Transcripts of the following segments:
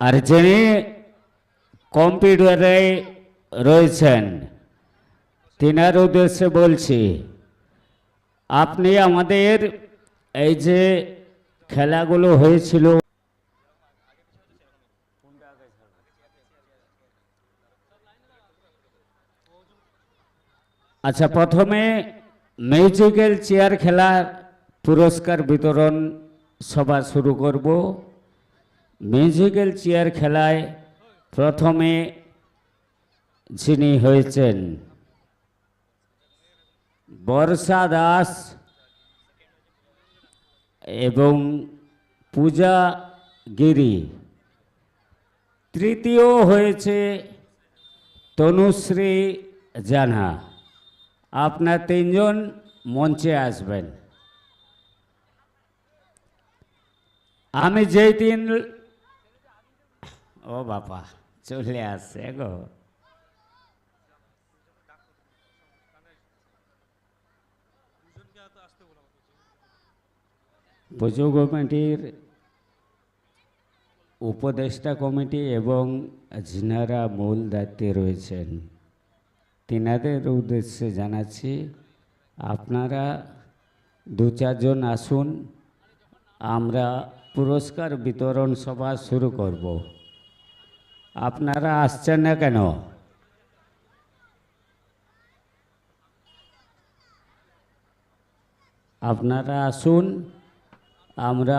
আর যিনি কম্পিউটারে রয়েছেন, তিনার উদ্দেশ্যে বলছি, আপনি আমাদের এই যে খেলাগুলো হয়েছিল আচ্ছা প্রথমে মিউজিক্যাল চেয়ার খেলার পুরস্কার বিতরণ সভা শুরু করব। মিউজিক্যাল চেয়ার খেলায় প্রথমে যিনি হয়েছেন বর্ষা দাস এবং পূজা গিরি তৃতীয় হয়েছে তনুশ্রী জানা আপনার তিনজন মঞ্চে আসবেন। আমি যেই দিন ও বাবা, চলে আসছে গো। পুজো কমিটির উপদেষ্টা কমিটি এবং যিনারা মূল দায়িত্বে রয়েছেন। তিনাদের উদ্দেশ্যে জানাচ্ছি, আপনারা দু চারজন আসুন, আমরা পুরস্কার বিতরণ সভা শুরু করব। আপনারা আসছেন না কেন? আপনারা আসুন, আমরা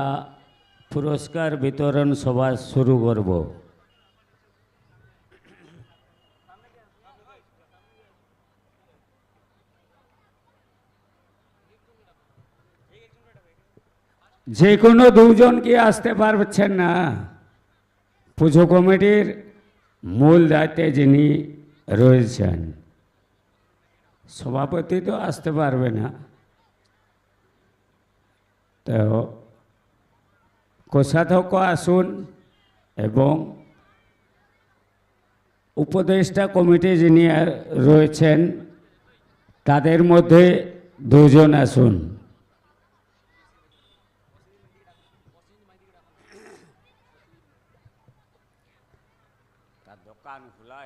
পুরস্কার বিতরণ সভা শুরু করব। যে কোনো দুজন কি আসতে পারছেন না? পুজো কমিটির মূল দায়িত্বে যিনি রয়েছেন, সভাপতি তো আসতে পারবে না। তো কোষাধ্যক্ষ আসুন এবং উপদেষ্টা কমিটি যিনি রয়েছেন, তাদের মধ্যে দুজন আসুন দোকান খোলা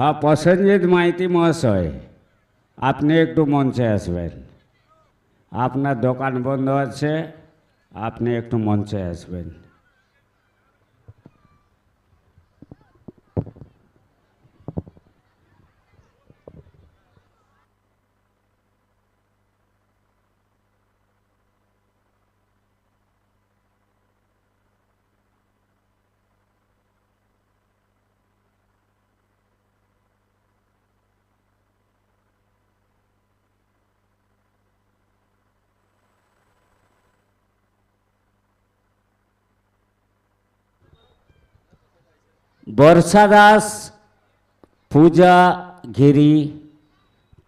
হ্যাঁ প্রসেনজিৎ মাইতি মহাশয়, আপনি একটু মঞ্চে আসবেন। আপনার দোকান বন্ধ আছে, আপনি একটু মঞ্চে আসবেন। বর্ষা দাস পূজা গিরি,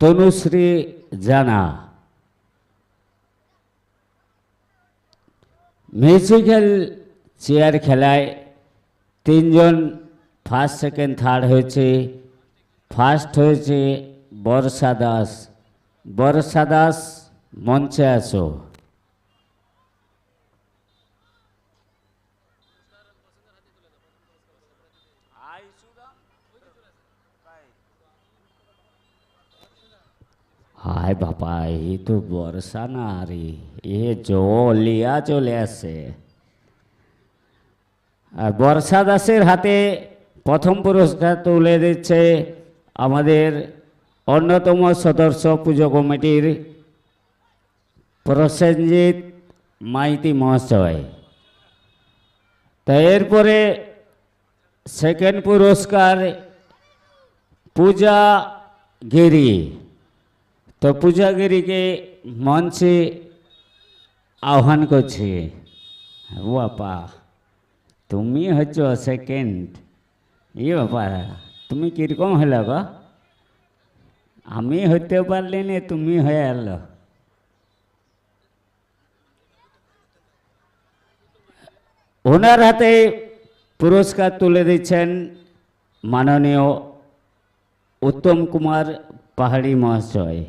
তনুশ্রী জানা। মিউজিক্যাল চেয়ার খেলায় তিনজন ফার্স্ট সেকেন্ড থার্ড হয়েছে। ফার্স্ট হয়েছে বর্ষা দাস বর্ষা দাস মঞ্চে আসো হায় বাবা এই তো বর্ষা না রে এ জলিয়া চলে আসে। আর বর্ষা দাসের হাতে প্রথম পুরস্কার তুলে দিচ্ছে আমাদের অন্যতম সদস্য পুজো কমিটির প্রসেনজিৎ মাইতি মহাশয়। তা এরপরে সেকেন্ড পুরস্কার পূজা গিরি। তো পূজাগিরিকে মঞ্চে আহ্বান করছে, ও বাপা তুমি হচ্ছ সেকেন্ড ই বাপা তুমি কীরকম হলে গো? আমি হইতে পারলি না তুমি হয়ে এলো। ওনার হাতে পুরস্কার তুলে দিচ্ছেন মাননীয় উত্তম কুমার পাহাড়ি মহাশয়।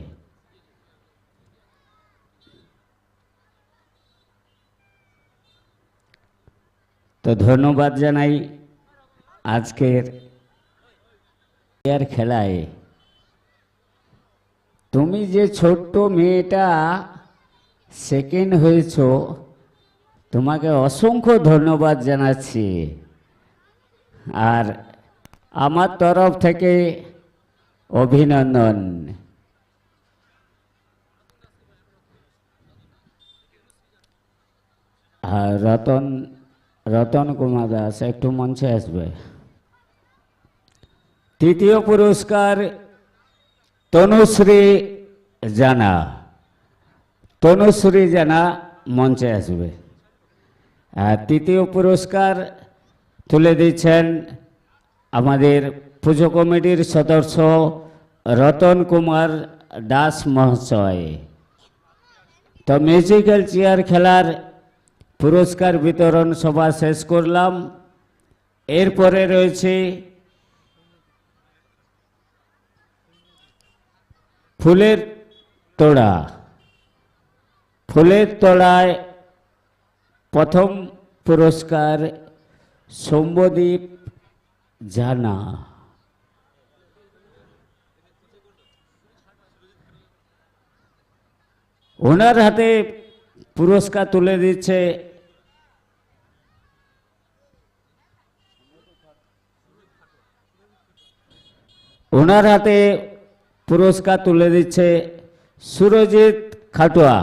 তো ধন্যবাদ জানাই আজকের খেলায়। তুমি যে ছোট্ট মেয়েটা সেকেন্ড হয়েছ, তোমাকে অসংখ্য ধন্যবাদ জানাচ্ছি। আর আমার তরফ থেকে অভিনন্দন। আর রতন রতন কুমার দাস একটু মঞ্চে আসবে। তৃতীয় পুরস্কার তনুশ্রী জানা। তনুশ্রী জানা মঞ্চে আসবে। আর তৃতীয় পুরস্কার তুলে দিচ্ছেন আমাদের পুজো কমিটির সদস্য রতন কুমার দাস মহাশয়। তো মিউজিক্যাল চেয়ার খেলার পুরস্কার বিতরণ সভা শেষ করলাম। এরপরে রয়েছে ফুলের তোড়া। ফুলের তোড়ায় প্রথম পুরস্কার সৌম্যদীপ জানা। ওনার হাতে পুরস্কার তুলে দিচ্ছে ওনার হাতে পুরস্কার তুলে দিচ্ছে সুরজিৎ খাটুয়া।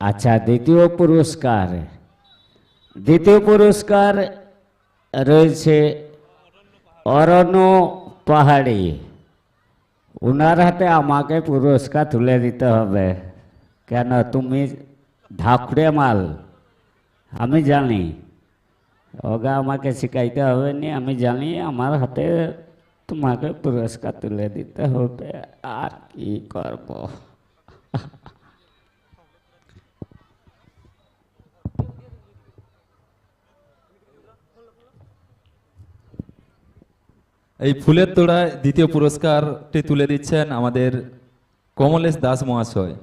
আচ্ছা দ্বিতীয় পুরস্কার। দ্বিতীয় পুরস্কার রয়েছে অরণ্য পাহাড়ি। ওনার হাতে আমাকে পুরস্কার তুলে দিতে হবে। কেন? তুমি ধাকুড়ে মাল। আমি জানি। ওগা আমাকে শিখাইতে হবে নি আমি জানি আমার হাতে তোমাকে পুরস্কার তুলে দিতে হবে। আর কি করব? এই ফুলের তোড়ায় দ্বিতীয় পুরস্কারটি তুলে দিচ্ছেন আমাদের কমলেশ দাস মহাশয়।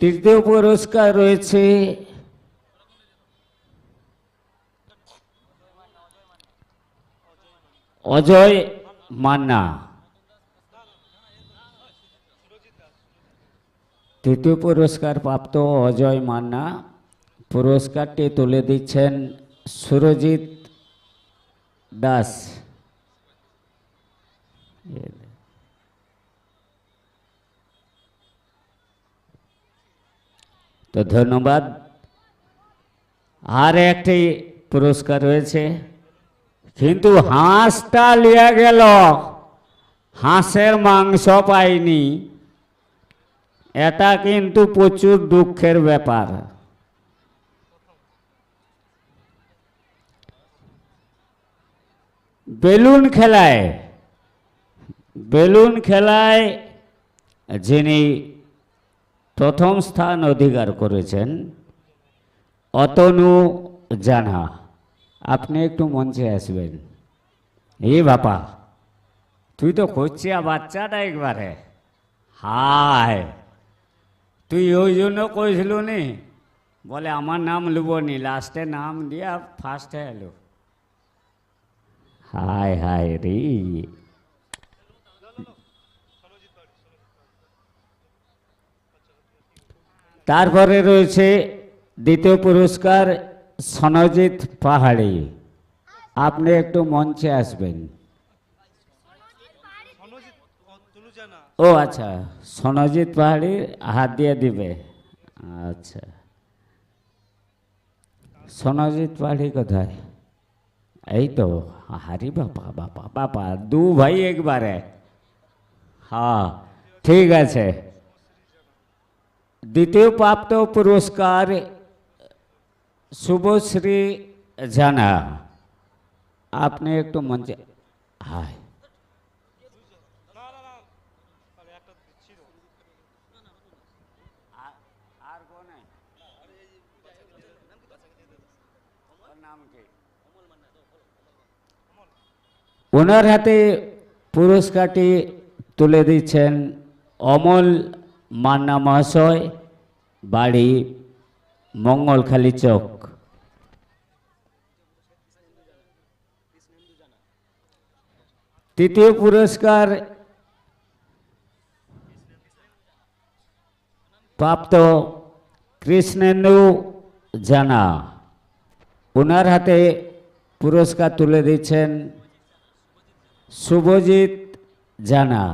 তৃতীয় পুরস্কার রয়েছে অজয় মান্না। তৃতীয় পুরস্কার প্রাপ্ত অজয় মান্না। পুরস্কারটি তুলে দিচ্ছেন সুরজিৎ দাস। তো ধন্যবাদ। আর একটি পুরস্কার রয়েছে। কিন্তু হাঁসটা লিয়া গেল। হাঁসের মাংস পাইনি। এটা কিন্তু প্রচুর দুঃখের ব্যাপার। বেলুন খেলায় বেলুন খেলায় যিনি প্রথম স্থান অধিকার করেছেন, অতনু জানা। আপনি একটু মঞ্চে আসবেন। এ বাপা, তুই তো খুঁজছি বাচ্চাটা একবারে। হায়! তুই ওই জন্য কইছিল নি? বলে, আমার নাম লুব নি লাস্টে নাম দিয়া ফার্স্টে এলো। হায় হায় রে। তারপরে রয়েছে দ্বিতীয় পুরস্কার, সনজিৎ পাহাড়ি। আপনি একটু মঞ্চে আসবেন। ও আচ্ছা সনজিৎ পাহাড়ি হাত দিয়ে দিবে আচ্ছা সনজিৎ পাহাড়ি কোথায় এই তো হারি বাবা বাবা বাবা দু ভাই একবারে হ্যাঁ ঠিক আছে দ্বিতীয় প্রাপ্ত পুরস্কার শুভশ্রী জানা আপনি একটু মঞ্চে হায় ওনার হাতে পুরস্কারটি তুলে দিচ্ছেন অমল মান্না মহাশয়, বাড়ি মঙ্গলখালী চক। তৃতীয় পুরস্কার প্রাপ্ত কৃষ্ণেন্দু জানা। ওনার হাতে পুরস্কার তুলে দিচ্ছেন শুভজিৎ জানা।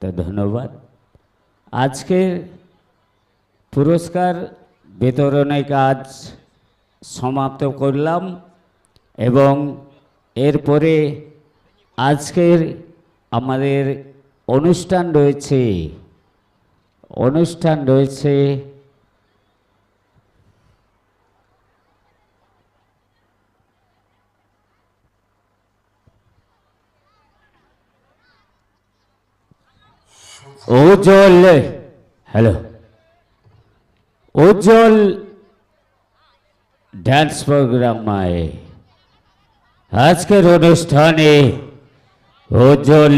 তো ধন্যবাদ। আজকের পুরস্কার বিতরণের কাজ সমাপ্ত করলাম এবং এরপরে আজকের আমাদের অনুষ্ঠান রয়েছে। অনুষ্ঠান রয়েছে উজ্জ্বল হ্যালো উজ্জ্বল ডান্স প্রোগ্রামায় আজকের অনুষ্ঠানে উজ্জ্বল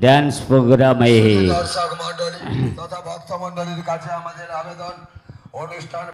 ডান্স প্রোগ্রামে দর্শক মন্ডলী তথা ভক্ত মন্ডলীর কাছে আমাদের আবেদন অনুষ্ঠান